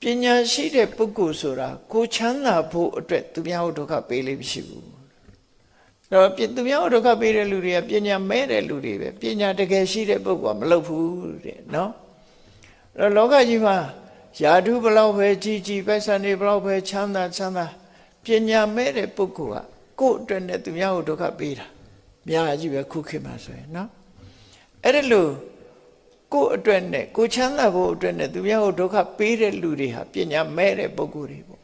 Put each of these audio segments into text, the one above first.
ပညာရှိတဲ့ပုဂ္ဂိုလ်ဆိုတာကိုချမ်းသာဖို့အတွက်သူများကိုဒုက္ခပေးလိမ့်မရှိဘူးအဲ့တော့ပြသူများကိုဒုက္ခပေးတဲ့လူတွေကပညာမဲ့တဲ့လူတွေပဲပညာတကယ်ရှိတဲ့ပုဂ္ဂိုလ်ကမလုပ်ဘူးတဲ့နော်အဲ့တော့လောကကြီးမှာယာဓုဘလောက်ပဲကြီးကြီးပိုက်ဆံတွေဘလောက်ပဲချမ်းသာချမ်းသာပညာမဲ့တဲ့ပုဂ္ဂိုလ်ကကိုယ့်အတွက်နဲ့သူများကိုဒုက္ခပေးတာအများကြီးပဲခုခေတ်မှာဆိုရင်နော်အဲ့ဒါလို့ ကိုယ့်အတွက်နဲ့ကိုချမ်းသာဖို့အတွက်နဲ့သူများကိုဒုက္ခပေးတဲ့လူတွေဟာပညာမဲ့တဲ့ပုဂ္ဂိုလ်တွေပေါ့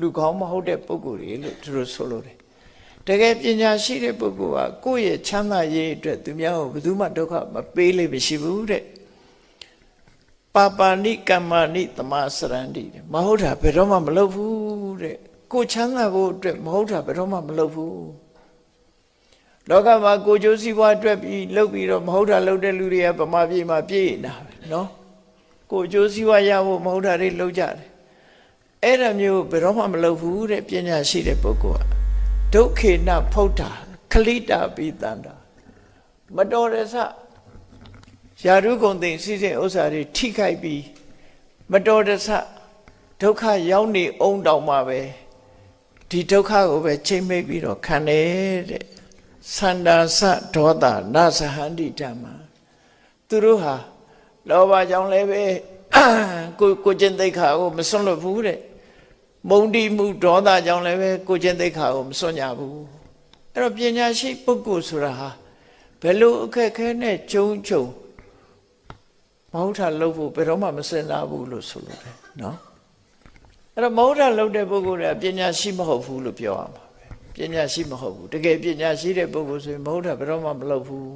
လူကောင်းမဟုတ်တဲ့ပုဂ္ဂိုလ်တွေလို့သူတို့ဆိုလို့တယ်တကယ်ပညာရှိတဲ့ပုဂ္ဂိုလ်ကကိုယ့်ရဲ့ချမ်းသာရေးအတွက်သူများကိုဘယ်သူမှဒုက္ခမပေးလိမ့်မရှိဘူးတဲ့ပါပါဏိကမ္မာဏိတမစရန္တိတဲ့မဟုတ်တာဘယ်တော့မှမလုပ်ဘူးတဲ့ကိုယ်ချမ်းသာဖို့အတွက်မဟုတ်တာဘယ်တော့မှမလုပ်ဘူး လောကမှာကိုကျိုးစည်းပွားအတွက်ပြီးလှုပ်ပြီးတော့မဟုတ်တာလှုပ်တဲ့လူတွေကဗမာပြည်မှာပြည့်နေတာပဲနော်ကိုကျိုးစည်းပွားရဖို့မဟုတ်တာတွေလှုပ်ကြတယ်အဲ့ဒါမျိုးဘယ်တော့မှမလုပ်ဘူးတဲ့ပညာရှိတဲ့ပုဂ္ဂိုလ်ကဒုက္ခေနဖုတ်တာခလိတာပိတန္တာမတော်ရစယာရုကုံသိမ့်စီစဉ်ဥစ္စာတွေထိခိုက်ပြီးမတော်တဆဒုက္ခရောက်နေအောင်တောင်မှပဲဒီဒုက္ခကိုပဲချိန်မိတ်ပြီးတော့ခံတယ်တဲ့ သန္တာစဒေါသနသဟန္တိဓမ္မသူတို့ဟာလောဘကြောင့်လည်းပဲကိုကိုကျင့်သိက္ခာကိုမစွန့်လွတ်ဘူးတဲ့မုန်တိမှုဒေါသကြောင့်လည်းပဲကိုကျင့်သိက္ခာကိုမစွန့်ကြဘူးအဲ့တော့ပညာရှိပုဂ္ဂိုလ်ဆိုတာဟာဘယ်လိုအခက်အခဲနဲ့ကြုံကြုံမဟုတ်တာလုပ်ဖို့ဘယ်တော့မှမစင်စားဘူးလို့ဆိုလို့တယ်နော်အဲ့တော့မဟုတ်တာလုပ်တဲ့ပုဂ္ဂိုလ်တွေကပညာရှိမဟုတ်ဘူးလို့ပြောရမှာ ပညာရှိမဟုတ်ဘူးတကယ်ပညာရှိတဲ့ပုဂ္ဂိုလ်ဆိုရင်မဟုတ်တာဘယ်တော့မှမလုပ်ဘူး